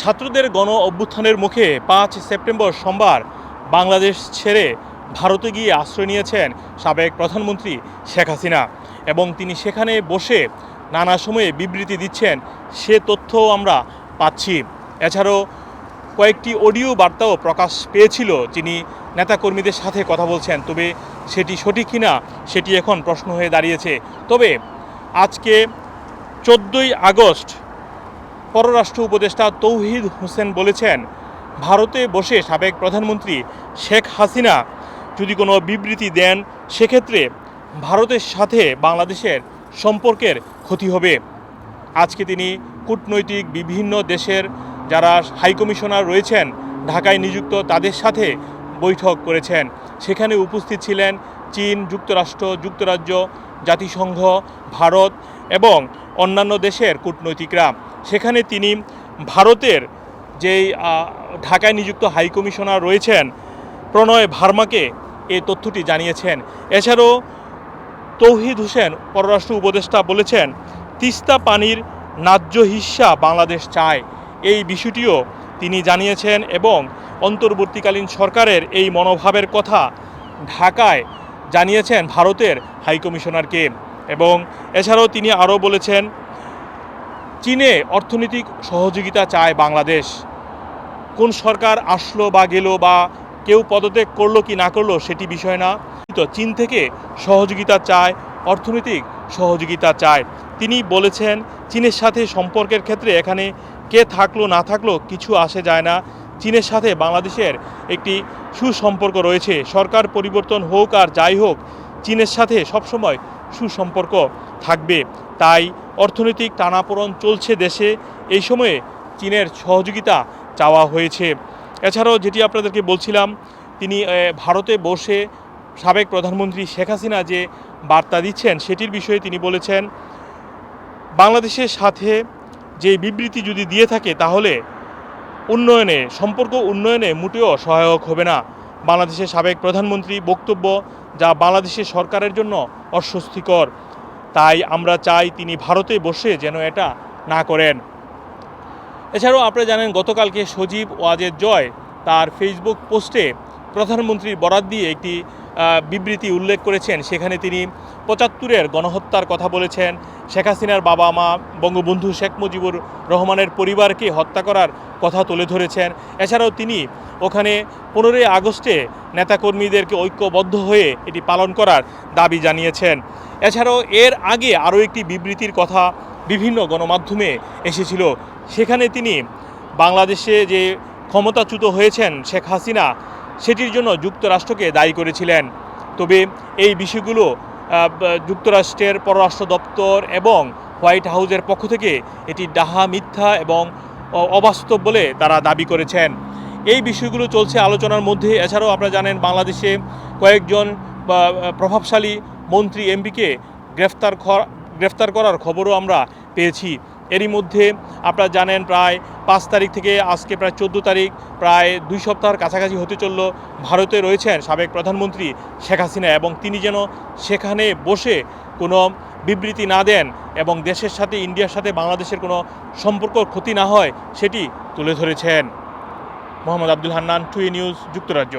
ছাত্রদের গণ অভ্যুত্থানের মুখে পাঁচ সেপ্টেম্বর সোমবার বাংলাদেশ ছেড়ে ভারতে গিয়ে আশ্রয় নিয়েছেন সাবেক প্রধানমন্ত্রী শেখ হাসিনা এবং তিনি সেখানে বসে নানা সময়ে বিবৃতি দিচ্ছেন, সে তথ্যও আমরা পাচ্ছি। এছাড়াও কয়েকটি অডিও বার্তাও প্রকাশ পেয়েছিল, যিনি নেতাকর্মীদের সাথে কথা বলছেন। তবে সেটি সঠিক কিনা সেটি এখন প্রশ্ন হয়ে দাঁড়িয়েছে। তবে আজকে চোদ্দোই আগস্ট পররাষ্ট্র উপদেষ্টা তৌহিদ হোসেন বলেছেন, ভারতে বসে সাবেক প্রধানমন্ত্রী শেখ হাসিনা যদি কোনো বিবৃতি দেন, সেক্ষেত্রে ভারতের সাথে বাংলাদেশের সম্পর্কের ক্ষতি হবে। আজকে তিনি কূটনৈতিক বিভিন্ন দেশের যারা হাইকমিশনার রয়েছেন, ঢাকায় নিযুক্ত তাদের সাথে বৈঠক করেছেন। সেখানে উপস্থিত ছিলেন চীন, যুক্তরাষ্ট্র, যুক্তরাজ্য, জাতিসংঘ, ভারত এবং অন্যান্য দেশের কূটনৈতিকরা সেখানে তিনি ভারতের যেই ঢাকায় নিযুক্ত হাইকমিশনার রয়েছেন, প্রণয় ভার্মাকে এই তথ্যটি জানিয়েছেন। এছাড়াও তৌহিদ হোসেন, পররাষ্ট্র উপদেষ্টা, বলেছেন, তিস্তা পানির ন্যায্য হিস্সা বাংলাদেশ চায়। এই বিষয়টিও তিনি জানিয়েছেন এবং অন্তর্বর্তীকালীন সরকারের এই মনোভাবের কথা ঢাকায় জানিয়েছেন ভারতের হাইকমিশনারকে এবং এছাড়াও তিনি আরও বলেছেন, চীনে অর্থনৈতিক সহযোগিতা চায় বাংলাদেশ। কোন সরকার আসলো বা গেল বা কেউ পদত্যাগ করল কি না করল সেটি বিষয় না। তো চীন থেকে সহযোগিতা চায়, অর্থনৈতিক সহযোগিতা চায়। তিনি বলেছেন, চীনের সাথে সম্পর্কের ক্ষেত্রে এখানে কে থাকল না থাকল কিছু আসে যায় না। চীনের সাথে বাংলাদেশের একটি সুসম্পর্ক রয়েছে। সরকার পরিবর্তন হোক আর যাই হোক, চীনের সাথে সবসময় সুসম্পর্ক থাকবে। তাই অর্থনৈতিক টানাপোড়ন চলছে দেশে। এই সময়ে চীনের সহযোগিতা চাওয়া হয়েছে। এছাড়াও যেটি আপনাদেরকে বলছিলাম, তিনি ভারতে বসে সাবেক প্রধানমন্ত্রী শেখ হাসিনা যে বার্তা দিচ্ছেন, সেটির বিষয়ে তিনি বলেছেন, বাংলাদেশের সাথে যে বিবৃতি যদি দিয়ে থাকে, তাহলে উন্নয়নে, সম্পর্ক উন্নয়নে মোটেও সহায়ক হবে না। বাংলাদেশের সাবেক প্রধানমন্ত্রী বক্তব্য যা বাংলাদেশের সরকারের জন্য অস্বস্তিকর। তাই আমরা চাই তিনি ভারতে বসে যেন এটা না করেন। এছাড়াও আপনারা জানেন, গতকালকে সজীব ওয়াজেদ জয় তার ফেসবুক পোস্টে প্রধানমন্ত্রীর বরাত দিয়ে একটি বিবৃতি উল্লেখ করেছেন, সেখানে তিনি পঁচাত্তরের গণহত্যার কথা বলেছেন। শেখ হাসিনার বাবা মা বঙ্গবন্ধু শেখ মুজিবুর রহমানের পরিবারকে হত্যা করার কথা তুলে ধরেছেন। এছাড়াও তিনি ওখানে পনেরোই আগস্টে নেতাকর্মীদেরকে ঐক্যবদ্ধ হয়ে এটি পালন করার দাবি জানিয়েছেন। এছাড়াও এর আগে আরও একটি বিবৃতির কথা বিভিন্ন গণমাধ্যমে এসেছিল। সেখানে তিনি বাংলাদেশে যে ক্ষমতাচ্যুত হয়েছেন শেখ হাসিনা সেটির জন্য যুক্তরাষ্ট্রকে দায়ী করেছিলেন। তবে এই বিষয়গুলো যুক্তরাষ্ট্রের পররাষ্ট্র দপ্তর এবং হোয়াইট হাউসের পক্ষ থেকে এটি ডাহা, মিথ্যা এবং অবাস্তব বলে তারা দাবি করেছেন। এই বিষয়গুলো চলছে আলোচনার মধ্যে। এছাড়াও আপনারা জানেন, বাংলাদেশে কয়েকজন প্রভাবশালী মন্ত্রী, এমপিকে গ্রেফতার গ্রেফতার করার খবরও আমরা পেয়েছি। এরই মধ্যে আপনারা জানেন প্রায় পাঁচ তারিখ থেকে আজকে প্রায় চোদ্দ তারিখ, প্রায় দুই সপ্তাহের কাছাকাছি হতে চলল ভারতে রয়েছেন সাবেক প্রধানমন্ত্রী শেখ হাসিনা এবং তিনি যেন সেখানে বসে কোনো বিবৃতি না দেন এবং দেশের সাথে, ইন্ডিয়ার সাথে, বাংলাদেশের কোনো সম্পর্ক ক্ষতি না হয়, সেটি তুলে ধরেছেন। মোহাম্মদ আব্দুল হান্নান টুই নিউজ, যুক্তরাজ্য।